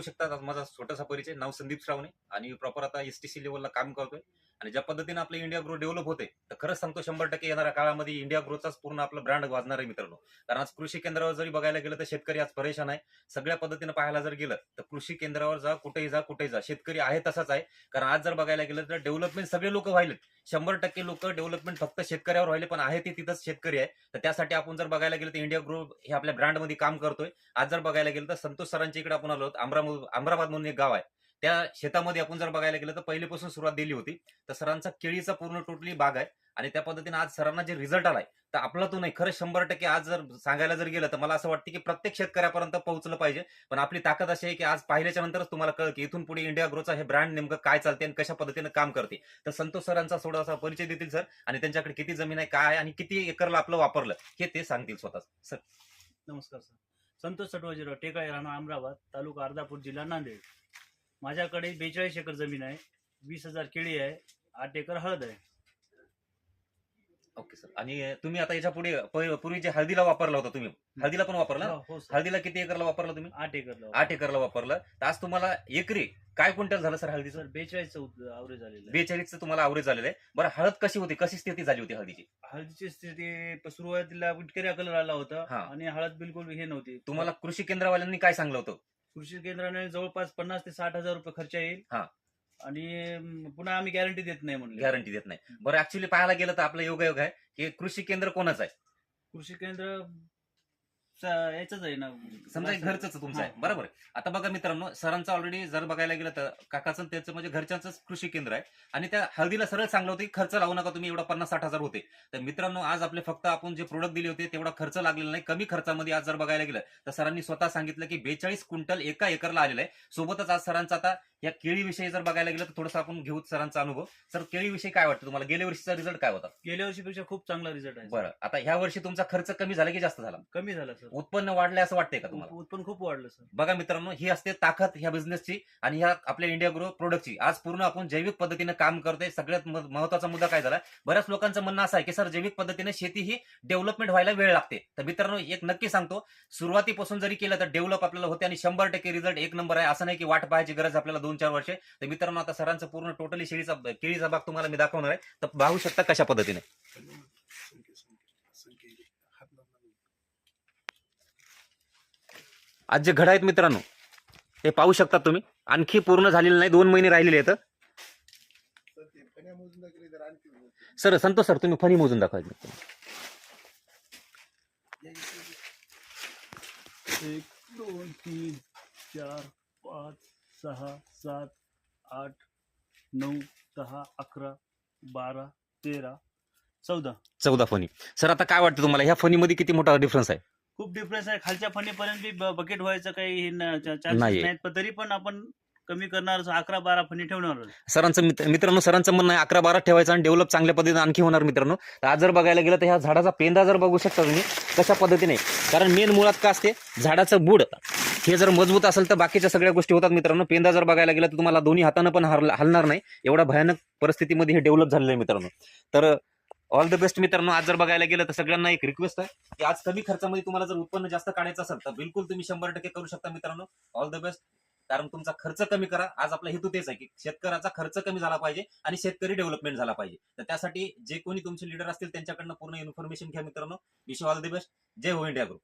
शकता आता माझा छोटासा परिचय नाव संदीप श्रावणे आणि प्रॉपर आता एस टी सी लेवलला काम करतोय. आणि ज्या पद्धतीने आपलं इंडिया ग्रो डेव्हलप होते तर खरंच सांगतो शंभर टक्के येणाऱ्या काळामध्ये इंडिया ग्रोचाच पूर्ण आपलं ब्रँड वाजणार आहे मित्रांनो. कारण आज कृषी केंद्रावर जरी बघायला गेलं तर शेतकरी आज परेशान आहे. सगळ्या पद्धतीने पाहायला जर गेलं तर कृषी केंद्रावर जा कुठेही जा कुठेही जा. शेतकरी आहे तसाच आहे. कारण आज जर बघायला गेलं तर डेव्हलपमेंट सगळे लोक व्हायलेत. शंभर टक्के लोक डेव्हलपमेंट फक्त शेतकऱ्यावर व्हायले पण आहे ते तिथंच शेतकरी आहे. तर त्यासाठी आपण जर बघायला गेलं तर इंडिया ग्रो हे आपल्या ब्रँडमध्ये काम करतोय. आज जर बघायला गेलं तर संतोष सरांच्या इकडे आपण आलो आहोत. अमराबाद म्हणून एक गाव आहे. त्या शेतामध्ये आपण जर बघायला गेलं तर पहिलेपासून सुरुवात दिली होती. तर सरांचा केळीचा पूर्ण टोटली बाग आहे आणि त्या पद्धतीने आज सरांना जे रिझल्ट आलाय तर आपला तो नाही. खरं शंभर टक्के आज जर सांगायला जर गेलं तर मला असं वाटतं की प्रत्येक शेतकऱ्यापर्यंत पोहोचलं पाहिजे. पण आपली ताकद अशी आहे की आज पाहिल्याच्या नंतरच तुम्हाला कळ की इथून पुढे इंडिया ग्रोचा हे ब्रँड नेमकं काय चालते आणि कशा पद्धतीने काम करते. तर संतोष सरांचा थोडासा परिचय देतील सर आणि त्यांच्याकडे किती जमीन आहे काय आहे आणि किती एकरला आपलं वापरलं हे ते सांगतील स्वतः. सर. नमस्कार सर. संतोष सटवाजीराव टेकाळे राणा अमराबाद तालुका अर्धापूर जिल्हा नांदेड. माझ्याकडे बेचाळीस एकर जमीन आहे वीस हजार केळी आहे आठ एकर हळद आहे. Okay sir. आणि तुम्ही आता याच्यापुढे प- पूर्वी जे हळदीला वापरला होता तुम्ही हळदीला पण वापरला? हो हो सर. हळदीला किती एकरला वापरला तुम्ही? आठ एकर आठ एकरला वापरलं. तर आज तुम्हाला एकरी काय क्विंटल झालं सर हळदीचं? सर बेचाळीस आवरेज झालेलं आहे. बेचाळीसचं तुम्हाला आवरेज झालेलं आहे. बरं हळद कशी होती? कशी स्थिती झाली होती हळदीची? हळदीची स्थिती सुरुवातीला विटकऱ्या कलर आला होता हा. आणि हळद बिलकुल हे नव्हती. तुम्हाला कृषी केंद्रवाल्यांनी काय सांगलं होतं? कृषी केंद्राने जवळपास पन्नास ते साठ हजार रुपये खर्च येईल. हा. आणि पुन्हा आम्ही गॅरंटी देत नाही म्हणले. गॅरंटी देत नाही. बरं ऍक्च्युली पाहायला गेलं तर आपलं योगायोग आहे की कृषी केंद्र कोणाचं आहे? कृषी केंद्र याचंच आहे ना समजा घरचंच तुमचं आहे. बरोबर. आहे. आता बघा मित्रांनो सरांचं ऑलरेडी जर बघायला गेलं तर काकाचं त्याचं म्हणजे घरच्यांच कृषी केंद्र आहे. आणि त्या हळदीला सरळ सांगलं होतं की खर्च लावू नका तुम्ही एवढा पन्नास साठ हजार होते. तर मित्रांनो आज आपले फक्त आपण जे प्रोडक्ट दिले होते तेवढा खर्च लागलेला नाही. कमी खर्चामध्ये आज जर बघायला गेलं तर सरांनी स्वतः सांगितलं की बेचाळीस क्विंटल एका एकरला आलेलं आहे. सोबतच आज सरांचा आता या केळीविषयी जर बघायला गेलं तर थोडंसं आपण घेऊ सरांचा अनुभव. सर केळीविषयी काय वाटतं तुम्हाला? गेल्या वर्षीचा रिझल्ट काय होता? गेल्या वर्षीपेक्षा खूप चांगला रिझल्ट आहे. बरं. आता ह्या वर्षी तुमचा खर्च कमी झाला की जास्त झाला? कमी झाला सर. उत्पन्न वाढलंय असं वाटतंय का तुम्हाला? उत्पन्न खूप वाढलं सर बघा मित्रांनो ही असते ताकद ह्या बिझनेसची आणि ह्या आपल्या इंडिया ग्रो प्रोडक्टची आज पूर्ण आपण जैविक पद्धतीने काम करतोय. सगळ्यात महत्त्वाचा मुद्दा काय झाला? बऱ्याच लोकांचं म्हणणं असं आहे की सर जैविक पद्धतीने शेती ही डेव्हलपमेंट व्हायला वेळ लागते. तर मित्रांनो एक नक्की सांगतो सुरुवातीपासून जरी केलं तर डेव्हलप आपल्याला होते आणि शंभर टक्के रिझल्ट एक नंबर आहे. असं नाही की वाट पाहायची गरज आपल्याला दोन चार वर्षे. तर मित्रांनो आता सरांचं पूर्ण टोटली शेळीचा केळीचा भाग तुम्हाला मी दाखवणार आहे. तर पाहू शकता कशा पद्धतीने. आज जे घड आहेत मित्रांनो हे पाहू शकता तुम्ही. आणखी पूर्ण झालेलं नाही दोन महिने राहिलेले आहेत. सर संतोष सर तुम्ही फणी मोजून दाखवा. एक दोन तीन चार पाच सहा सात आठ नऊ दहा अकरा बारा तेरा चौदा. चौदा फणी. सर आता काय वाटतं तुम्हाला? ह्या फणीमध्ये किती मोठा डिफरन्स आहे? खूप डिफरन्स आहे. खालच्या फणीपर्यंत बी बकेट व्हायचं काही चान्सेस नाहीये. नाहीत. पण तरी पण आपण कमी करणार अकरा बारा फणी ठेवणार सरांचं मित्र- मित्रांनो सरांचं म्हणणं आहे अकरा बारा ठेवायचं आणि डेव्हलप चांगल्या पद्धतीने आणखी होणार मित्रांनो. तर आज जर बघायला गेलं तर ह्या झाडाचा पेंदा जर बघू शकता तुम्ही कशा पद्धतीने? कारण मेन मुळात का असते? झाडाचं बुड हे जर मजबूत असेल तर बाकीच्या सगळ्या गोष्टी होतात मित्रांनो. पेंदा जर बघायला गेलं तर तुम्हाला दोन्ही हातानं पण हल- हलणार नाही. एवढा भयानक परिस्थितीमध्ये हे डेव्हलप झालेलं आहे मित्रांनो. तर ऑल द बेस्ट मित्रांनो. आज जर बघायला गेलं तर सगळ्यांना एक रिक्वेस्ट आहे की आज कमी खर्चामध्ये तुम्हाला जर उत्पन्न जास्त काढायचं असेल तर बिलकुल तुम्ही शंभर टक्के करू शकता मित्रांनो. ऑल द बेस्ट कारण तुमचा खर्च कमी करा. आज आपला हेतू तेच आहे की शेतकऱ्याचा खर्च कमी झाला पाहिजे आणि शेतकरी डेव्हलपमेंट झाला पाहिजे. तर त्यासाठी जे कोणी तुमचे लीडर असतील त्यांच्याकडनं पूर्ण इन्फॉर्मेशन घ्या मित्रांनो. Wish all the best Jai Ho India group